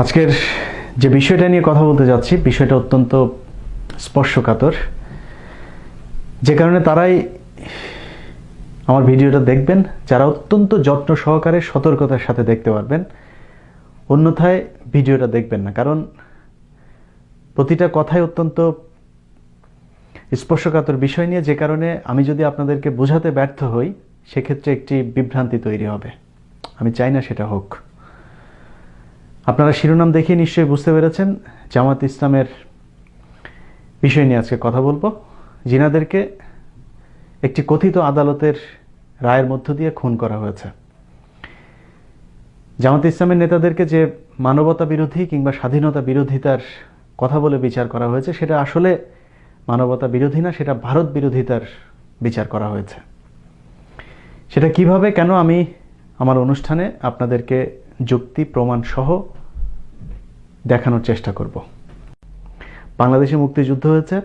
আজকের যে বিষয়টা নিয়ে কথা বলতে যাচ্ছি, বিষয়টা অত্যন্ত স্পর্শকাতর। যে কারণে তারাই আমার ভিডিওটা দেখবেন, যারা অত্যন্ত যত্ন সহকারে সতর্কতার সাথে দেখতে পারবেন, অন্যথায় ভিডিওটা দেখবেন না। কারণ প্রতিটা কথাই অত্যন্ত স্পর্শকাতর বিষয় নিয়ে, যে কারণে আমি যদি আপনাদেরকে বোঝাতে ব্যর্থ হই, সেক্ষেত্রে একটি বিভ্রান্তি তৈরি হবে। আমি চাই না সেটা হোক। আপনারা শিরোনাম দেখে নিশ্চয়ই বুঝতে পেরেছেন। জামাত ইসলামের বিষয় নিয়ে আজকে কথা বলব। জিনাদেরকে একটি কথিত আদালতের রায়ের মধ্য দিয়ে খুন করা হয়েছে। জামাত ইসলামের নেতাদেরকে যে মানবতা বিরোধী কিংবা স্বাধীনতা বিরোধিতার কথা বলে বিচার করা হয়েছে, সেটা আসলে মানবতা বিরোধী না, সেটা ভারত বিরোধিতার বিচার করা হয়েছে। সেটা কীভাবে, কেন আমি আমার অনুষ্ঠানে আপনাদেরকে যুক্তি, প্রমাণ সহ দেখানোর চেষ্টা করব। বাংলাদেশে মুক্তিযুদ্ধ হয়েছে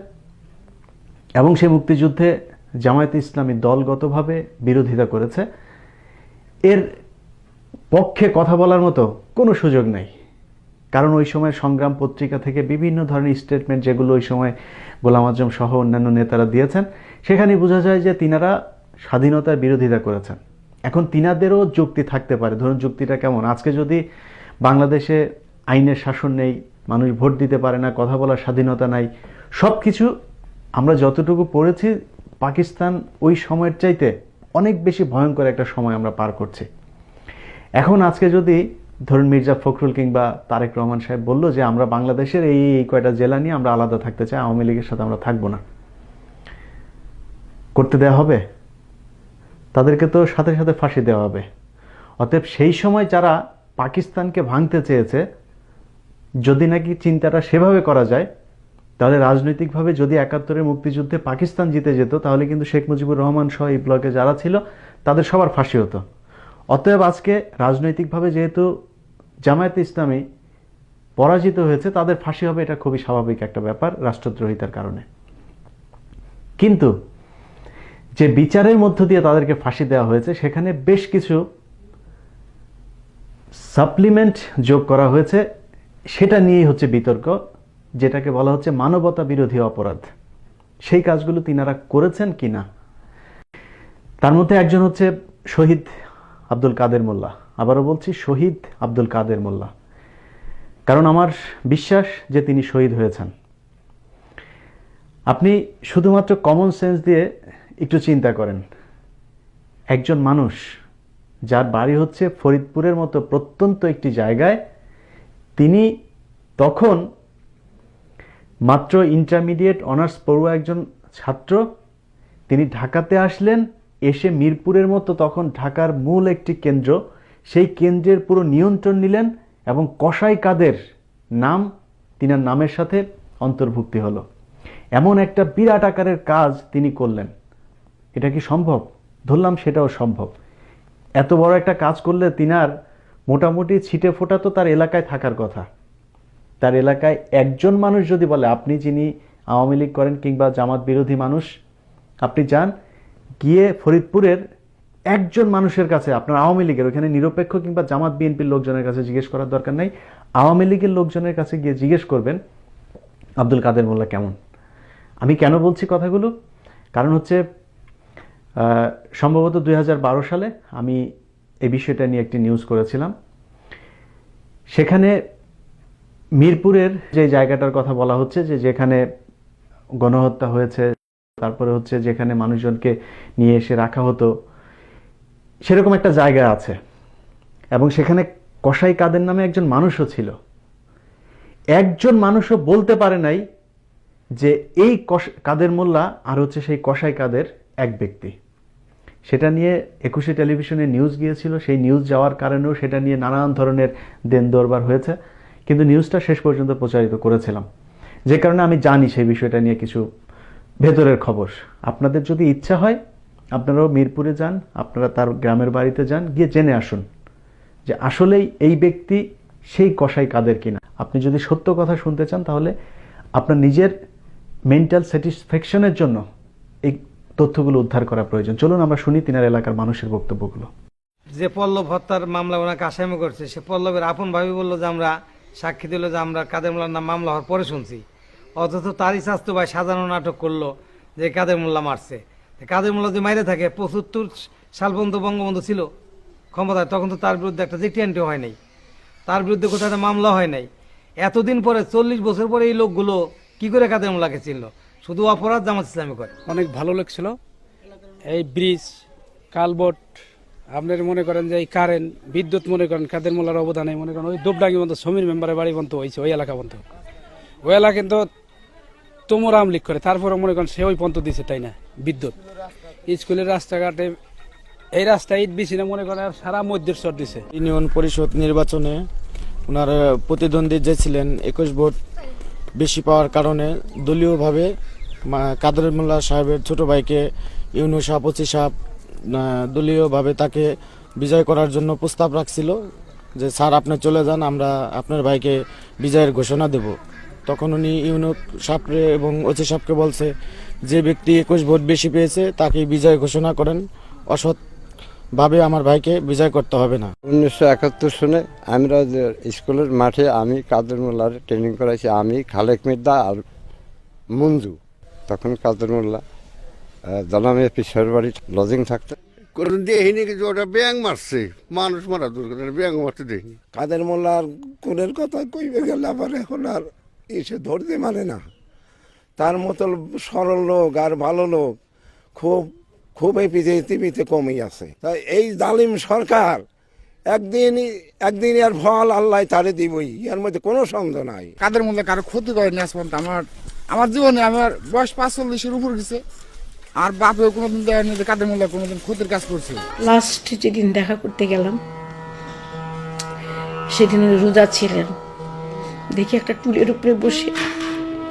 এবং সেই মুক্তিযুদ্ধে জামায়াত ইসলামী দলগতভাবে বিরোধিতা করেছে। এর পক্ষে কথা বলার মতো কোনো সুযোগ নেই। কারণ ওই সময় সংগ্রাম পত্রিকা থেকে বিভিন্ন ধরনের স্টেটমেন্ট যেগুলো ওই সময় গোলাম আজম সহ অন্যান্য নেতারা দিয়েছেন সেখানে বোঝা যায় যে তিনারা স্বাধীনতার বিরোধিতা করেছেন। এখন তিনাদেরও যুক্তি থাকতে পারে। ধরুন যুক্তিটা কেমন? আজকে যদি বাংলাদেশে আইনের শাসন নেই, মানুষ ভোট দিতে পারে না, কথা বলার স্বাধীনতা নাই। সব কিছু আমরা যতটুকু পড়েছি, পাকিস্তান ওই সময়ের চাইতে অনেক বেশি ভয়ঙ্কর একটা সময় আমরা পার করছি। এখন আজকে যদি ধরুন মির্জা ফখরুল কিংবা তারেক রহমান সাহেব বলল যে, আমরা বাংলাদেশের এই এই কয়টা জেলা নিয়ে আমরা আলাদা থাকতে চাই, আওয়ামী লীগের সাথে আমরা থাকব না। করতে দেওয়া হবে? তাদেরকে তো সাথে সাথে ফাঁসি দেওয়া হবে। অতএব সেই সময় যারা পাকিস্তানকে ভাঙতে চেয়েছে যদি নাকি চিন্তাটা সেভাবে করা যায়, তাহলে রাজনৈতিকভাবে যদি একাত্তরের মুক্তিযুদ্ধে পাকিস্তান জিতে যেত, তাহলে কিন্তু শেখ মুজিবুর রহমান সহ এই ব্লকে যারা ছিল, তাদের সবার ফাঁসি হতো। অতএব আজকে রাজনৈতিকভাবে যেহেতু জামায়াতে ইসলামী পরাজিত হয়েছে, তাদের ফাঁসি হবে এটা খুবই স্বাভাবিক একটা ব্যাপার রাষ্ট্রদ্রোহিতার কারণে। কিন্তু যে বিচারের মধ্য দিয়ে তাদেরকে ফাঁসি দেওয়া হয়েছে, সেখানে বেশ কিছু সাপ্লিমেন্ট যোগ করা হয়েছে। সেটা নিয়েই হচ্ছে বিতর্ক, যেটাকে বলা হচ্ছে মানবতা বিরোধী অপরাধ। সেই কাজগুলো তিনারা করেছেন কি না তার মধ্যে একজন হচ্ছে শহীদ আব্দুল কাদের মোল্লা। আবারও বলছি, শহীদ আব্দুল কাদের মোল্লা। কারণ আমার বিশ্বাস যে তিনি শহীদ হয়েছেন। আপনি শুধুমাত্র কমন সেন্স দিয়ে একটু চিন্তা করেন। একজন মানুষ যার বাড়ি হচ্ছে ফরিদপুরের মতো প্রত্যন্ত একটি জায়গায় তিনি তখন মাত্র ইন্টারমিডিয়েট অনার্স পড়ুয়া একজন ছাত্র। তিনি ঢাকাতে আসলেন, এসে মিরপুরের মতো তখন ঢাকার মূল একটি কেন্দ্র। সেই কেন্দ্রের পুরো নিয়ন্ত্রণ নিলেন এবং কসাই কাদের নাম, তিনার নামের সাথে অন্তর্ভুক্তি হলো। এমন একটা বিরাট আকারের কাজ তিনি করলেন। এটা কি সম্ভব? ধরলাম সেটাও সম্ভব। এত বড় একটা কাজ করলে তিনার মোটামুটি ছিটে ফোটা তো তার এলাকায় থাকার কথা। তার এলাকায় একজন মানুষ যদি বলে, আপনি যিনি আওয়ামী লীগ করেন কিংবা জামাত বিরোধী মানুষ, আপনি যান। গিয়ে ফরিদপুরের একজন মানুষের কাছে, আপনার আওয়ামী লীগের, ওখানে নিরপেক্ষ কিংবা জামাত বিএনপির লোকজনের কাছে জিজ্ঞেস করার দরকার নাই। আওয়ামী লীগের লোকজনের কাছে গিয়ে জিজ্ঞেস করবেন, আব্দুল কাদের মোল্লা কেমন? আমি কেন বলছি কথাগুলো? কারণ হচ্ছে সম্ভবত দুই হাজার বারো সালে আমি এই বিষয়টা নিয়ে একটি নিউজ করেছিলাম। সেখানে মিরপুরের যে জায়গাটার কথা বলা হচ্ছে যে যেখানে গণহত্যা হয়েছে, তারপরে হচ্ছে যেখানে মানুষজনকে নিয়ে এসে রাখা হতো, সেরকম একটা জায়গা আছে। এবং সেখানে কসাই কাদের নামে একজন মানুষও ছিল। একজন মানুষও বলতে পারে নাই যে এই কাদের মোল্লা আর হচ্ছে সেই কসাই কাদের এক ব্যক্তি। সেটা নিয়ে একুশে টেলিভিশনে নিউজ গিয়েছিল, সেই নিউজ যাওয়ার কারণেও সেটা নিয়ে নানান ধরনের দেন দরবার হয়েছে। কিন্তু নিউজটা শেষ পর্যন্ত প্রচারিত করেছিলাম। যে কারণে আমি জানি সেই বিষয়টা নিয়ে কিছু ভেতরের খবর। আপনাদের যদি ইচ্ছা হয়, আপনারাও মিরপুরে যান, আপনারা তার গ্রামের বাড়িতে যান, গিয়ে জেনে আসুন যে আসলেই এই ব্যক্তি সেই কসাই কাদের কিনা। আপনি যদি সত্য কথা শুনতে চান, তাহলে আপনার নিজের মেন্টাল স্যাটিসফ্যাকশনের জন্য এই তথ্যগুলো উদ্ধার করা প্রয়োজন। চলুন আমরা শুনি তিনার এলাকার মানুষের বক্তব্যগুলো। যে পল্লব হত্যার মামলা ওনাকে আসামি করছে, সে পল্লবের আপন ভাবি বলল যে আমরা সাক্ষী দিল যে আমরা কাদের মোল্লার নাম মামলা হওয়ার পরে শুনছি। অথচ তারই স্বাস্থ্য ভাই সাজানো নাটক করল যে কাদের মোল্লা মারছে। কাদের মোল্লা যদি মাইরে থাকে, পঁচাত্তর সাল পর্যন্ত বঙ্গবন্ধু ছিল ক্ষমতায়, তখন তো তার বিরুদ্ধে একটা জিটি জিটিএনটি হয় নাই। তার বিরুদ্ধে কোথাও একটা মামলা হয় নাই। এতদিন পরে, চল্লিশ বছর পরে এই লোকগুলো কি করে কাদের মোল্লাকে চিনল? শুধু অপরাধ জামাত ইসলামী করে। অনেক ভালো লাগছিল। এই ব্রিজ কালবট আপনার মনে করেন যে এই কারেন্ট বিদ্যুৎ মনে করেন কাদের মোল্লার অবদানে মনে করেন ওই দুবডাঙ্গি বন্ধ সমীর মেম্বারের বাড়ি বন্ধ হয়েছে ওই এলাকা বন্ধ। ওই এলাকা কিন্তু তোমর আমলিক করে তারপরে মনে করেন সে ওই পন্থ দিছে তাই না? বিদ্যুৎ। স্কুলের রাস্তাঘাটে এই রাস্তা ইট বেশি না মনে করেন আর সারা মধ্যের চর দিছে। ইউনিয়ন পরিষদ নির্বাচনে ওনার প্রতিদ্বন্দ্বী যে ছিলেন একুশ ভোট বেশি পাওয়ার কারণে দলীয়ভাবে কাদের মোল্লা সাহেবের ছোট ভাইকে সভাপতি সাহেব আহ, দলীয়ভাবে তাকে বিজয় করার জন্য প্রস্তাব রাখছিল যে স্যার আপনি চলে যান আমরা আপনার ভাইকে বিজয়ের ঘোষণা দেব। তখন উনি ইউনো সাপরে এবং ওসি সাপকে বলছে যে ব্যক্তি একুশ ভোট বেশি পেয়েছে তাকে বিজয় ঘোষণা করেন। অসৎ ভাবে আমার ভাইকে বিজয় করতে হবে না। উনিশশো একাত্তর সনে আমরা স্কুলের মাঠে আমি কাদের মোল্লার ট্রেনিং করাইছি আমি খালেক মির্দা আর মঞ্জু। তখন কাদের মোল্লা জলামে পিসের বাড়ি লজিং থাকতো। কোন দেখিনি কিছু ওটা ব্যাং মারছে। মানুষ মারা দূর কথা ব্যাং মারতে দেখিনি। কাদের মোল্লার কোনের কথা কইবে গেলে আবার এখন আর এসে ধরতে মানে না। তার মতো সরল লোক আর ভালো লোক খুব খুব এই পৃথিবীতে কমই আছে। তাই এই জালিম সরকার একদিন একদিন আর ফল আল্লাহ তারে দিবই এর মধ্যে কোনো সন্দেহ নাই। কাদের মধ্যে কারও ক্ষতি করেনি আজ পর্যন্ত আমার আমার জীবনে আমার বয়স পাঁচচল্লিশের উপর গেছে, আর বাপেও কোনোদিন দেয়নি যে কাদের মধ্যে কোনোদিন ক্ষতির কাজ করছে। লাস্ট যেদিন দেখা করতে গেলাম সেদিন রোজা ছিলেন। দেখি একটা টুলের উপরে বসে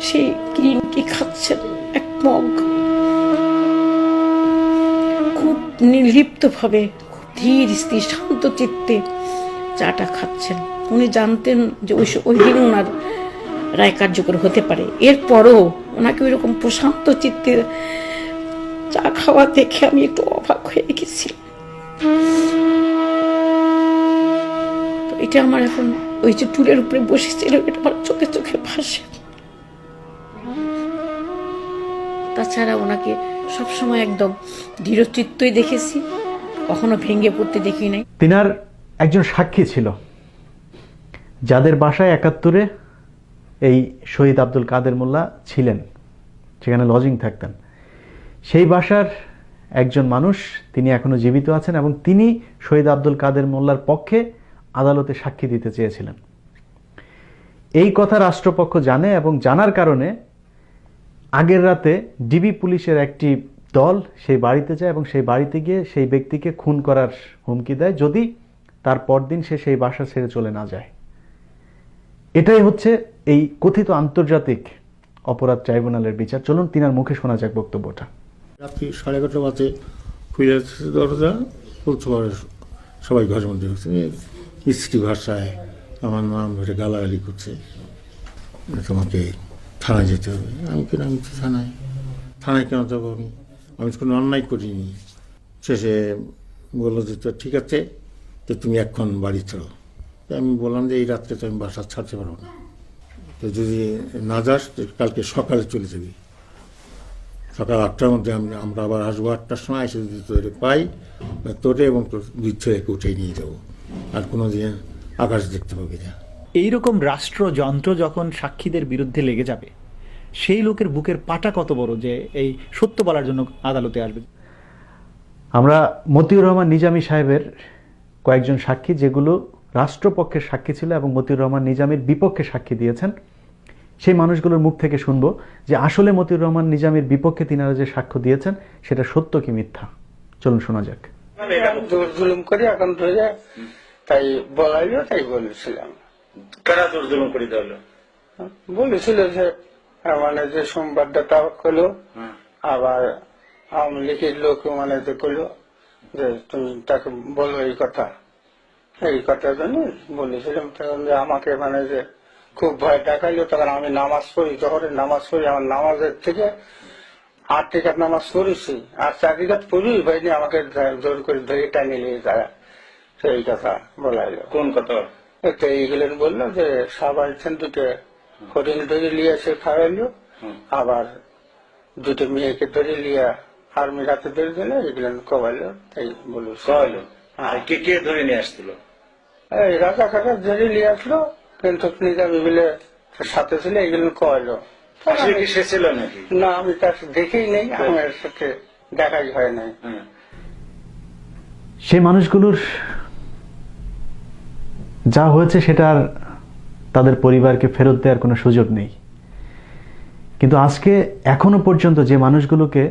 সেই ক্রিম কি খাচ্ছেন, এক মগ। খুব নির্লিপ্ত ভাবে খুব ধীর স্থির, শান্ত চিত্তে চাটা খাচ্ছেন। উনি জানতেন যে ওই ওই দিন ওনার রায় কার্যকর হতে পারে। এরপরও ওনাকে ওই রকম প্রশান্ত চিত্তে চা খাওয়া দেখে আমি একটু অবাক হয়ে গেছি তো এটা আমার এখন ওই যে টুলের উপরে বসেছিল, এটা আমার চোখে চোখে ভাসে। তাছাড়া ওনাকে সবসময় একদম দৃঢ়চিত্তই দেখেছি, কখনো ভেঙে পড়তে দেখি নাই। তিনার একজন সাক্ষী ছিল, যাদের বাসায় একাত্তরে এই শহীদ আব্দুল কাদের মোল্লা ছিলেন, সেখানে লজিং থাকতেন। সেই বাসার একজন মানুষ, তিনি এখনও জীবিত আছেন এবং তিনি শহীদ আব্দুল কাদের মোল্লার পক্ষে আদালতে সাক্ষী দিতে চেয়েছিলেন। এই কথা রাষ্ট্রপক্ষ জানে এবং জানার কারণে আগের রাতে ডিবি পুলিশের একটি দল সেই বাড়িতে যায় এবং সেই বাড়িতে গিয়ে সেই ব্যক্তিকে খুন করার হুমকি দেয়, যদি তার পরদিন সে সেই বাসা ছেড়ে চলে না যায়। এটাই হচ্ছে এই কথিত আন্তর্জাতিক অপরাধ ট্রাইব্যুনালের বিচার। চলুন, তিনার মুখে শোনা যাক বক্তব্যটা। রাত্রি সাড়ে এগারোটা বাজে দরজা খুলতে সবাই ঘরের মধ্যে হচ্ছে স্ত্রী ভাষায় আমার নাম ধরে গালাগালি করছে। তোমাকে থানায় যেতে হবে। আমি কেন? আমি তো থানায়। থানায় কেন যাব আমি? আমি কোনো অন্যায় করিনি। শেষে বলল যে, তো ঠিক আছে, তো তুমি এখন বাড়ি চলো। আমি বললাম যে, এই রাত্রে তো আমি বাসা ছাড়তে পারব না। তো যদি না যাস কালকে সকালে চলে যাবি। সকাল আটটার মধ্যে আমরা আবার আসব আটটার সময় এসে যদি তোরে পাই তোরে এবং তোর দুই ছেলেকে উঠে নিয়ে যাব। আর কোনো দিন আকাশ দেখতে পাবি না। এইরকম রাষ্ট্রযন্ত্র যখন সাক্ষীদের বিরুদ্ধে লেগে যাবে সেই লোকের বুকের পাটা কত বড় যে এই সত্য বলার জন্য আদালতে আসবে। আমরা মতিউর রহমান নিজামী সাহেবের কয়েকজন সাক্ষী যেগুলো রাষ্ট্রপক্ষের সাক্ষী ছিল এবং মতিউর রহমান নিজামীর বিপক্ষে সাক্ষী দিয়েছেন। সেই মানুষগুলোর মুখ থেকে শুনব যে আসলে মতিউর রহমান নিজামের বিপক্ষে তিনারা যে সাক্ষ্য দিয়েছেন সেটা সত্য কি মিথ্যা? চলুন শোনা যাক। জুলুম করে এখন ধরে তাই বলাইলো তাই বলেছিলাম। কারা তোর জুলুম করে দেওয়া বলেছিল যে মানে যে সংবাদদাতা হলো আবার আওয়ামী লীগের লোক মানে যে করল যে তুমি তাকে বলো এই কথা। এই কথার জন্য বলেছিলাম তখন যে আমাকে মানে যে খুব ভয় দেখাইলো তখন আমি নামাজ পড়ি। যখন নামাজ পড়ি আমার নামাজের থেকে আট টিকাত নামাজ পড়েছি। আর টিকাত পড়ি হয়নি আমাকে জোর করে ধরে টানিয়ে নিয়ে যায়। সেই কথা বলাইলো। কোন কথা? এতে এইগুলেন বলল যে সবাই দুটো হরিণ ধরে নিয়ে এসে খাওয়াইলো। আবার দুটো মেয়েকে ধরে লিয়া আর্মি রাতে ধরে দিলে এগুলেন কবাইলো তাই বলল কয়লো হ্যাঁ। কে কে ধরে নিয়ে আসছিল? এই রাজা কাকা ধরে নিয়ে আসলো। কিন্তু মিলে সাথে ছিল এগুলো কয়লো? সে ছিল নাকি? না আমি তার দেখেই নেই আমার সাথে দেখাই হয় নাই। সেই মানুষগুলোর যা হয়েছে সেটা আর তাদের পরিবারকে ফেরত দেওয়ার কোনো সুযোগ নেই। কিন্তু আজকে এখনও পর্যন্ত যে মানুষগুলোকে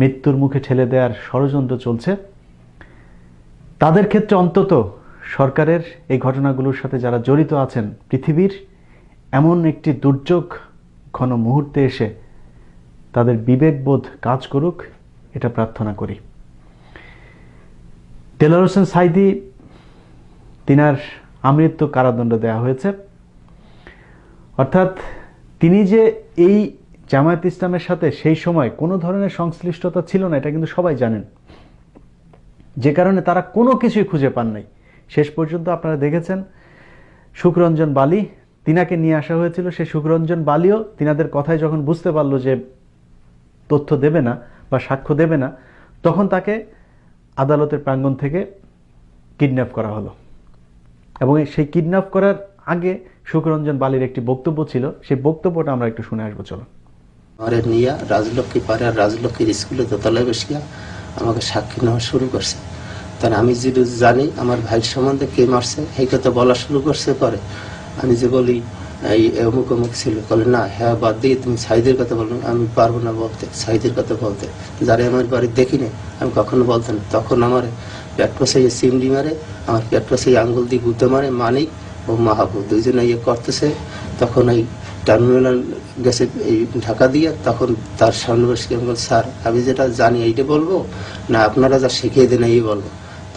মৃত্যুর মুখে ঠেলে দেওয়ার ষড়যন্ত্র চলছে তাদের ক্ষেত্রে অন্তত সরকারের এই ঘটনাগুলোর সাথে যারা জড়িত আছেন, পৃথিবীর এমন একটি দুর্যোগ ঘন মুহূর্তে এসে তাদের বিবেকবোধ কাজ করুক, এটা প্রার্থনা করি। টেলর হোসেন সাইদি, তিনার আমৃত্যু কারাদণ্ড দেওয়া হয়েছে। অর্থাৎ তিনি যে এই জামায়াত ইসলামের সাথে সেই সময় কোনো ধরনের সংশ্লিষ্টতা ছিল না, এটা কিন্তু সবাই জানেন। যে কারণে তারা কোনো কিছুই খুঁজে পান নাই। শেষ পর্যন্ত আপনারা দেখেছেন সুখরঞ্জন বালি, তিনাকে নিয়ে আসা হয়েছিল সেই সুখরঞ্জন বালিও তিনাদের কথায় যখন বুঝতে পারল যে তথ্য দেবে না বা সাক্ষ্য দেবে না, তখন তাকে আদালতের প্রাঙ্গণ থেকে কিডন্যাপ করা হলো। এবং সেই কিডন্যাপ করার আগে সুখরঞ্জন বালির একটি বক্তব্য ছিল, সেই বক্তব্যটা আমরা একটু শুনে আসব চলো আমার রাজলক্ষ্মী পাড়ে আর রাজলক্ষ্মীর স্কুলে দোতলায় বসিয়া আমাকে সাক্ষী নেওয়া শুরু করছে। তার আমি যে জানি আমার ভাইয়ের সম্বন্ধে কে মারছে এই কথা বলা শুরু করছে পরে। আমি যে বলি, এই অমুক অমুক ছিল, বলে, না হ্যাঁ বাদ দিয়ে তুমি সাইদের কথা বলো, আমি পারব না বলতে সাইদের কথা বলতে। যারা আমার বাড়ি দেখি না আমি কখনো বলতে না। তখন আমার পেট পসাই সিমডি মারে, আমার পেট পসাই আঙ্গুল দিয়ে গুঁতে মারে, মানিক ও মাহাবু দুইজনে ইয়ে করতেছে। তখন এই টার্মিনাল গেছে, এই ঢাকা দিয়ে, তখন তার সামনে বসে স্যার, আমি যেটা জানি এইটা বলব, না, আপনারা যা শিখিয়ে দেন, এই বলব।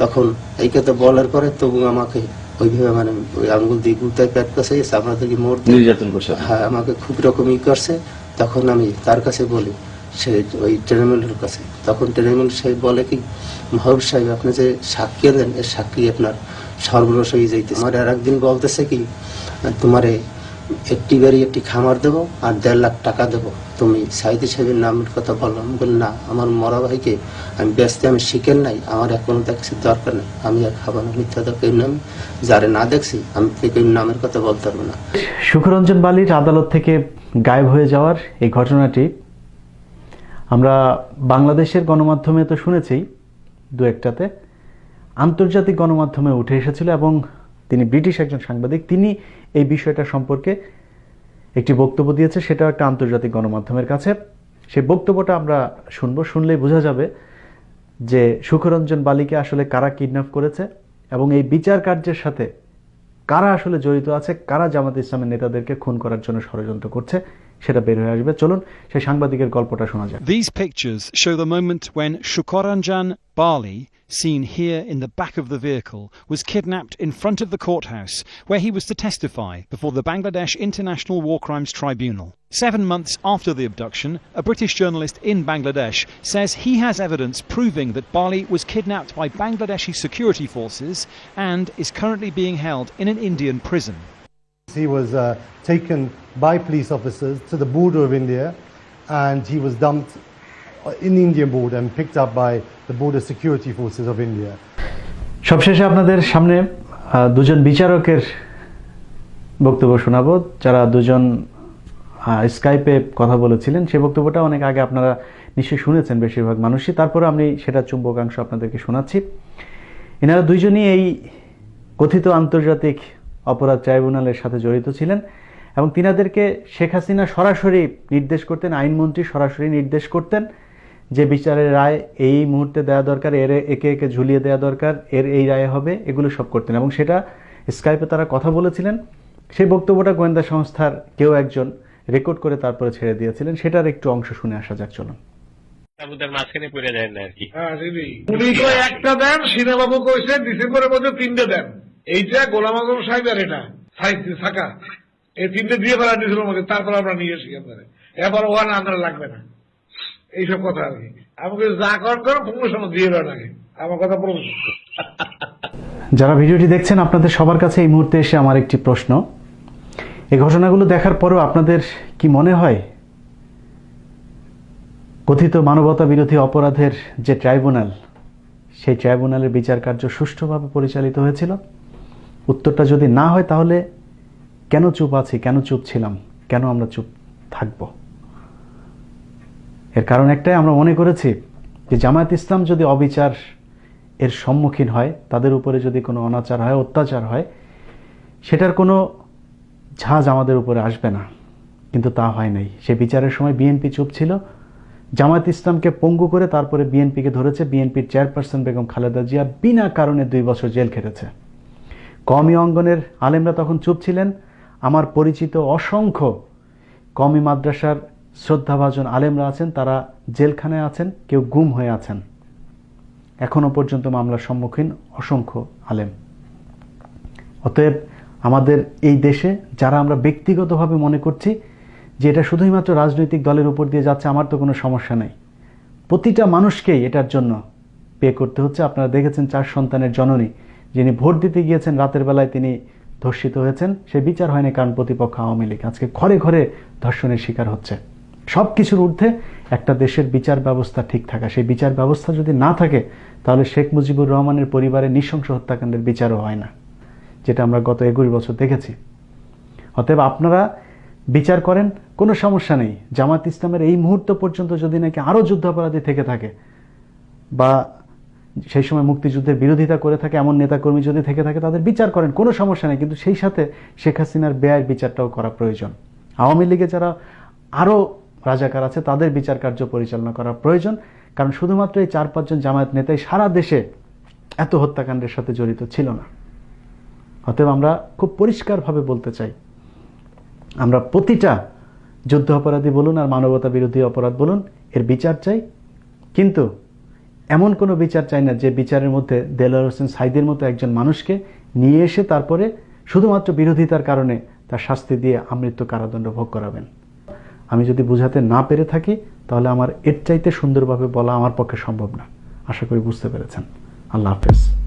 তখন এই কথা বলার পরে তবু আমাকে ওইভাবে মানে ওই আঙ্গুল দিয়ে গুতায় পেট কষে গেছে আপনাদেরকে মোড় নির্যাতন করছে। হ্যাঁ আমাকে খুব রকমই করছে। তখন আমি তার কাছে বলি সে ওই ট্রেনমেন্টের কাছে। তখন ট্রেনমেন্ট সে বলে কি মহাবুব সাহেব আপনি যে সাক্ষী দেন এর সাক্ষী আপনার সর্বনাশ হয়ে যাইতেছে। আমার আর একদিন বলতেছে কি তোমারে একটি বাড়ি একটি খামার দেবো আর দেড় লাখ টাকা দেবো। তুমি সাইদি সাহেবের নামের কথা বললাম আমি বললাম না, আমার মরা ভাইকে আমি ব্যস্ত, আমি শিখেন নাই, আমার এখন দেখছি দরকার নেই। আমি আর খাব না, মিথ্যা দরকার নামে যারে না দেখছি, আমি থেকে নামের কথা বলতে পারব না। সুখরঞ্জন বালির আদালত থেকে গায়েব হয়ে যাওয়ার এই ঘটনাটি আমরা বাংলাদেশের গণমাধ্যমে তো শুনেছি দু একটাতে। আন্তর্জাতিক গণমাধ্যমে উঠে এসেছিল এবং তিনি ব্রিটিশ একজন সাংবাদিক, তিনি এই বিষয়টা সম্পর্কে একটি বক্তব্য দিয়েছে, সেটাও একটা আন্তর্জাতিক গণমাধ্যমের কাছে। সেই বক্তব্যটা আমরা শুনব, শুনলেই বোঝা যাবে যে সুখরঞ্জন বালিকে আসলে কারা কিডন্যাপ করেছে এবং এই বিচার কার্যের সাথে কারা আসলে জড়িত আছে, কারা জামাত ইসলামের নেতাদেরকে খুন করার জন্য ষড়যন্ত্র করছে। সেটা বের হয়ে আসবে চলুন সেই সাংবাদিকের গল্পটা শোনা যাক These pictures show the moment when Shukoranjan Bali, seen here in the back of the vehicle, was kidnapped in front of the courthouse where he was to testify before the Bangladesh International War Crimes Tribunal. Seven months after the abduction, a British journalist in Bangladesh says he has evidence proving that Bali was kidnapped by Bangladeshi security forces and is currently being held in an Indian prison. He was uh, taken by police officers to the border of India and he was dumped uh, in the Indian border and picked up by the border security forces of India. সবশেষে আপনাদের সামনে দুজন বিচারকের বক্তব্য শোনাবো। যারা দুজন স্কাইপে কথা বলেছিলেন সেই বক্তব্যটা অনেক আগে আপনারা নিশ্চয়ই শুনেছেন বেশিরভাগ মানুষই। তারপরে আমি সেটা চুম্বকাংশ আপনাদেরকে শোনাচ্ছি। এনারা দুইজনই এই কথিত আন্তর্জাতিক অপরাধ ট্রাইব্যুনালের সাথে জড়িত ছিলেন এবং তিনাদেরকে শেখ হাসিনা সরাসরি নির্দেশ করতেন আইনমন্ত্রী সরাসরি নির্দেশ করতেন যে বিচারের রায় এই মুহূর্তে দেওয়া দরকার এর একে একে ঝুলিয়ে দেওয়া দরকার এর এই রায় হবে এগুলো সব করতেন এবং সেটা স্কাইপে তারা কথা বলেছিলেন। সেই বক্তব্যটা গোয়েন্দা সংস্থার কেউ একজন রেকর্ড করে তারপরে ছেড়ে দিয়েছিলেন সেটার একটু অংশ শুনে আসা যাক চলুন। মাঝখানে পড়ে যায় না আর কি। উনি তো একটা দেন সিনেমাবু কইছে ডিসেম্বরের মধ্যে তিনটে দেন। এইটা গোলাম আজম সাহেব আর এটা। সাহিত্য থাকা এই তিনটে দিয়ে ফেলা দিয়েছিল আমাকে, তারপর আমরা নিয়ে এসি আপনারা। এবার ওখানে আমরা লাগবে না। এইসব কথা আর কি। আমাকে যা করেন করো প্রমোশন দিয়ে দেন আগে। আমার কথা প্রমোশন যারা ভিডিওটি দেখছেন, আপনাদের সবার কাছে এই মুহূর্তে এসে আমার একটি প্রশ্ন। এই ঘটনাগুলো দেখার পরেও আপনাদের কি মনে হয়? কথিত মানবতা বিরোধী অপরাধের যে ট্রাইব্যুনাল, সেই ট্রাইব্যুনালের বিচার কার্য সুষ্ঠুভাবে পরিচালিত হয়েছিল? উত্তরটা যদি না হয় তাহলে কেন চুপ আছি, কেন চুপ ছিলাম, কেন আমরা চুপ থাকব? এর কারণ একটাই আমরা মনে করেছি যে জামায়াত ইসলাম যদি অবিচার এর সম্মুখীন হয়, তাদের উপরে যদি কোনো অনাচার হয়, অত্যাচার হয়, সেটার কোনো ঝাঁজ আমাদের উপরে আসবে না। কিন্তু তা হয় নাই। সে বিচারের সময় বিএনপি চুপ ছিল। জামায়াত ইসলামকে পঙ্গু করে তারপরে বিএনপিকে ধরেছে। বিএনপির চেয়ারপারসন বেগম খালেদা জিয়া বিনা কারণে দুই বছর জেল খেটেছে। কমি অঙ্গনের আলেমরা তখন চুপ ছিলেন। আমার পরিচিত অসংখ্য কমি মাদ্রাসার শ্রদ্ধাভাজন আলেমরা আছেন, তারা জেলখানায় আছেন, কেউ গুম হয়ে আছেন। এখনও পর্যন্ত মামলার সম্মুখীন অসংখ্য আলেম। অতএব আমাদের এই দেশে, যারা আমরা ব্যক্তিগতভাবে মনে করছি যে এটা শুধুমাত্র রাজনৈতিক দলের উপর দিয়ে যাচ্ছে, আমার তো কোনো সমস্যা নেই। প্রতিটা মানুষকেই এটার জন্য পে করতে হচ্ছে। আপনারা দেখেছেন চার সন্তানের জননী। যিনি ভোট দিতে গিয়েছেন রাতের বেলায় তিনি ধর্ষিত হয়েছেন, সে বিচার হয়নি কারণ প্রতিপক্ষ আওয়ামী লীগ। আজকে ঘরে ঘরে ধর্ষণের শিকার হচ্ছে। সব কিছুর ঊর্ধ্বে একটা দেশের বিচার ব্যবস্থা ঠিক থাকা। সেই বিচার ব্যবস্থা যদি না থাকে, তাহলে শেখ মুজিবুর রহমানের পরিবারের নৃশংস হত্যাকাণ্ডের বিচারও হয় না, যেটা আমরা গত একুশ বছর দেখেছি। অতএব আপনারা বিচার করেন, কোনো সমস্যা নেই। জামাত ইসলামের এই মুহূর্ত পর্যন্ত যদি নাকি আরও যুদ্ধাপরাধী থেকে থাকে, বা সেই সময় মুক্তিযুদ্ধের বিরোধিতা করে থাকে, এমন নেতাকর্মী যদি থেকে থাকে, তাদের বিচার করেন, কোনো সমস্যা নেই। কিন্তু সেই সাথে শেখ হাসিনার ব্যয়ের বিচারটাও করা প্রয়োজন। আওয়ামী লীগে যারা আরও রাজাকার আছে, তাদের বিচার কার্য পরিচালনা করা প্রয়োজন। কারণ শুধুমাত্র এই চার পাঁচজন জামায়াত নেতাই সারা দেশে এত হত্যাকাণ্ডের সাথে জড়িত ছিল না। অতএব আমরা খুব পরিষ্কারভাবে বলতে চাই, আমরা প্রতিটা যুদ্ধ অপরাধী বলুন আর মানবতা বিরোধী অপরাধ বলুন, এর বিচার চাই। কিন্তু এমন কোনো বিচার চাই না যে বিচারের মধ্যে দেলোয়ার হোসেন সাইদের মতো একজন মানুষকে নিয়ে এসে তারপরে শুধুমাত্র বিরোধিতার কারণে তার শাস্তি দিয়ে আমৃত্যু কারাদণ্ড ভোগ করাবেন। আমি যদি বুঝাতে না পেরে থাকি, তাহলে আমার এর চাইতে সুন্দরভাবে বলা আমার পক্ষে সম্ভব না। আশা করি বুঝতে পেরেছেন। আল্লাহ হাফেজ।